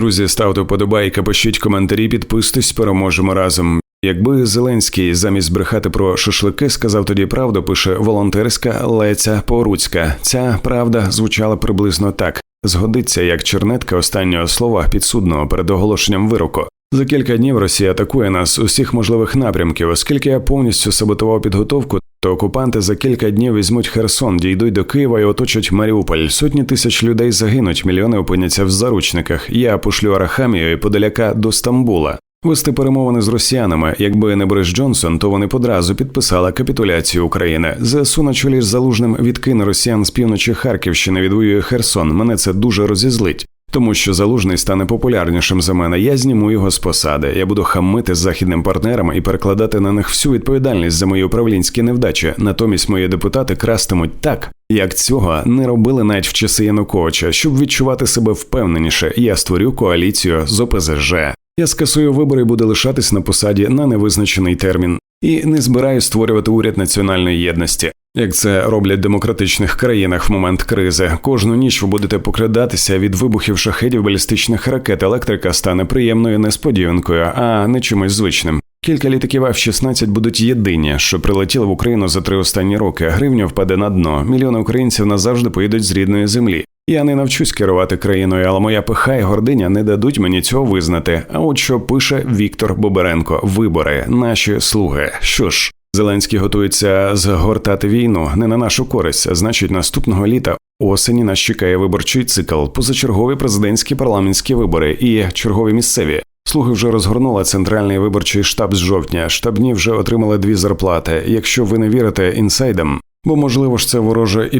Друзі, ставте вподобайки, пишіть коментарі, підписуйтесь, переможемо разом. Якби Зеленський замість брехати про шашлики сказав тоді правду, пише волонтерська Леця Поруцька. Ця правда звучала приблизно так: згодиться як чернетка останнього слова підсудного перед оголошенням вироку. За кілька днів Росія атакує нас усіх можливих напрямків, оскільки я повністю саботував підготовку, то окупанти за кілька днів візьмуть Херсон, дійдуть до Києва і оточать Маріуполь. Сотні тисяч людей загинуть, мільйони опиняться в заручниках. Я пошлю Арахамію і подаляка до Стамбула. Вести перемовини з росіянами. Якби не Борис Джонсон, то вони подразу підписали капітуляцію України. ЗСУ на чолі з залужним відкине росіян з півночі Харківщини, відвоює Херсон. Мене це дуже розізлить. Тому що залужний стане популярнішим за мене, я зніму його з посади. Я буду хамити з західним партнерам і перекладати на них всю відповідальність за мої управлінські невдачі. Натомість мої депутати крастимуть так, як цього не робили навіть в часи Януковича. Щоб відчувати себе впевненіше, я створю коаліцію з ОПЗЖ. Я скасую вибори і буду лишатись на посаді на невизначений термін. І не збираюсь створювати уряд національної єдності. Як це роблять в демократичних країнах в момент кризи, кожну ніч ви будете покрадатися від вибухів шахедів балістичних ракет. Електрика стане приємною несподіванкою, а не чимось звичним. Кілька літаків F-16 будуть єдині, що прилетіли в Україну за три останні роки. Гривня впаде на дно. Мільйони українців назавжди поїдуть з рідної землі. Я не навчусь керувати країною, але моя пиха і гординя не дадуть мені цього визнати. А от що пише Віктор Боберенко: вибори, наші слуги. Що ж, Зеленський готується згортати війну не на нашу користь. Значить, наступного літа осені нас чекає виборчий цикл, позачергові президентські парламентські вибори і чергові місцеві. Слуги вже розгорнула центральний виборчий штаб з жовтня. Штабні вже отримали дві зарплати. Якщо ви не вірите інсайдам, бо можливо ж це вороже.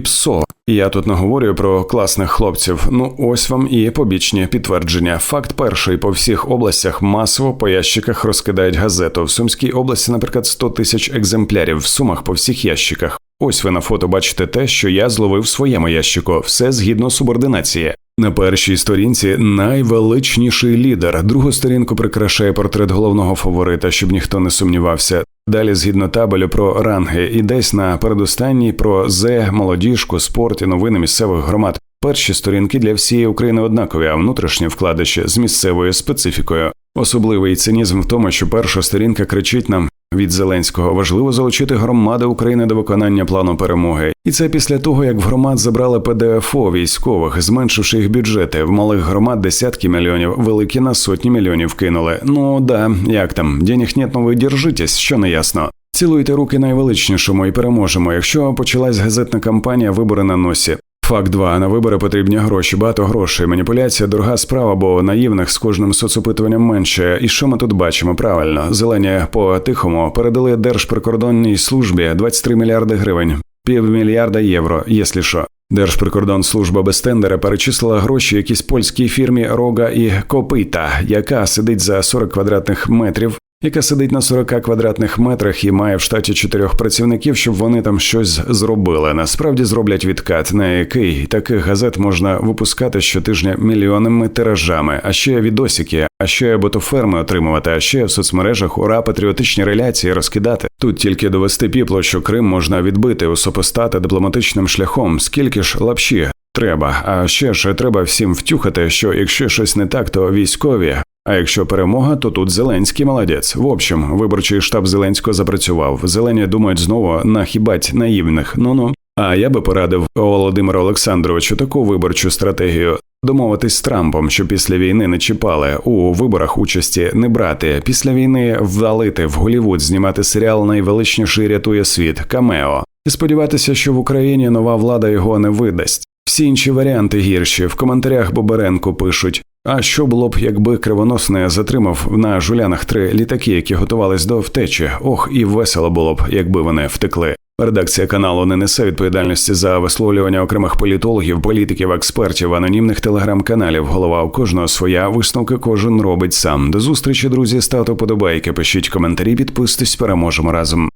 І я тут наговорюю про класних хлопців. Ну ось вам і побічні підтвердження. Факт перший по всіх областях масово по ящиках розкидають газету. В Сумській області, наприклад, 100 тисяч екземплярів в сумах по всіх ящиках. Ось ви на фото бачите те, що я зловив в своєму ящику. Все згідно субординації. На першій сторінці найвеличніший лідер. Другу сторінку прикрашає портрет головного фаворита, щоб ніхто не сумнівався. Далі, згідно табелю про ранги, і десь на передостанній про зе, молодіжку, спорт і новини місцевих громад. Перші сторінки для всієї України однакові, а внутрішні вкладиші з місцевою специфікою. Особливий цинізм в тому, що перша сторінка кричить нам від Зеленського важливо залучити громади України до виконання плану перемоги, і це після того, як в громад забрали ПДФО військових, зменшивши їх бюджети. В малих громад десятки мільйонів, великі на сотні мільйонів кинули. Ну да, як там денег нет, ну ви держитесь, що не ясно. Цілуйте руки найвеличнішому і переможемо. Якщо почалась газетна кампанія, вибори на носі. Факт 2. на вибори потрібні гроші, багато грошей. Маніпуляція, дорога справа, бо наївних з кожним соцопитуванням менше. І що ми тут бачимо? Правильно, зелені по тихому передали Держприкордонній службі 23 мільярди гривень, півмільярда євро, якщо що. Держприкордонслужба без тендера перечислила гроші якійсь польській фірмі Рога і Копита, яка сидить за 40 квадратних метрів яка сидить на 40 квадратних метрах і має в штаті чотирьох працівників, щоб вони там щось зробили. Насправді зроблять відкат, на який таких газет можна випускати щотижня мільйонними тиражами, а ще відосики, а ще ботоферми отримувати, а ще в соцмережах ура патріотичні реляції розкидати. Тут тільки довести піпло, що Крим можна відбити, усопостати дипломатичним шляхом, скільки ж лапші. Треба, а ще ж треба всім втюхати, що якщо щось не так, то військові а якщо перемога, то тут Зеленський молодець. В общем, виборчий штаб Зеленського запрацював. Зелені думають знову нахібать наївних. Ну ну. А я би порадив Володимиру Олександровичу таку виборчу стратегію. Домовитись з Трампом, що після війни не чіпали у виборах участі не брати. Після війни вдалити в Голівуд знімати серіал Найвеличніший рятує світ Камео і сподіватися, що в Україні нова влада його не видасть. Всі інші варіанти гірші в коментарях Боберенко пишуть: а що було б, якби кривоносне затримав на жулянах три літаки, які готувались до втечі? Ох, і весело було б, якби вони втекли. Редакція каналу не несе відповідальності за висловлювання окремих політологів, політиків, експертів, анонімних телеграм-каналів. Голова у кожного своя висновки кожен робить сам. До зустрічі, друзі, ставте подобайки, пишіть коментарі, підписуйтесь, переможемо разом.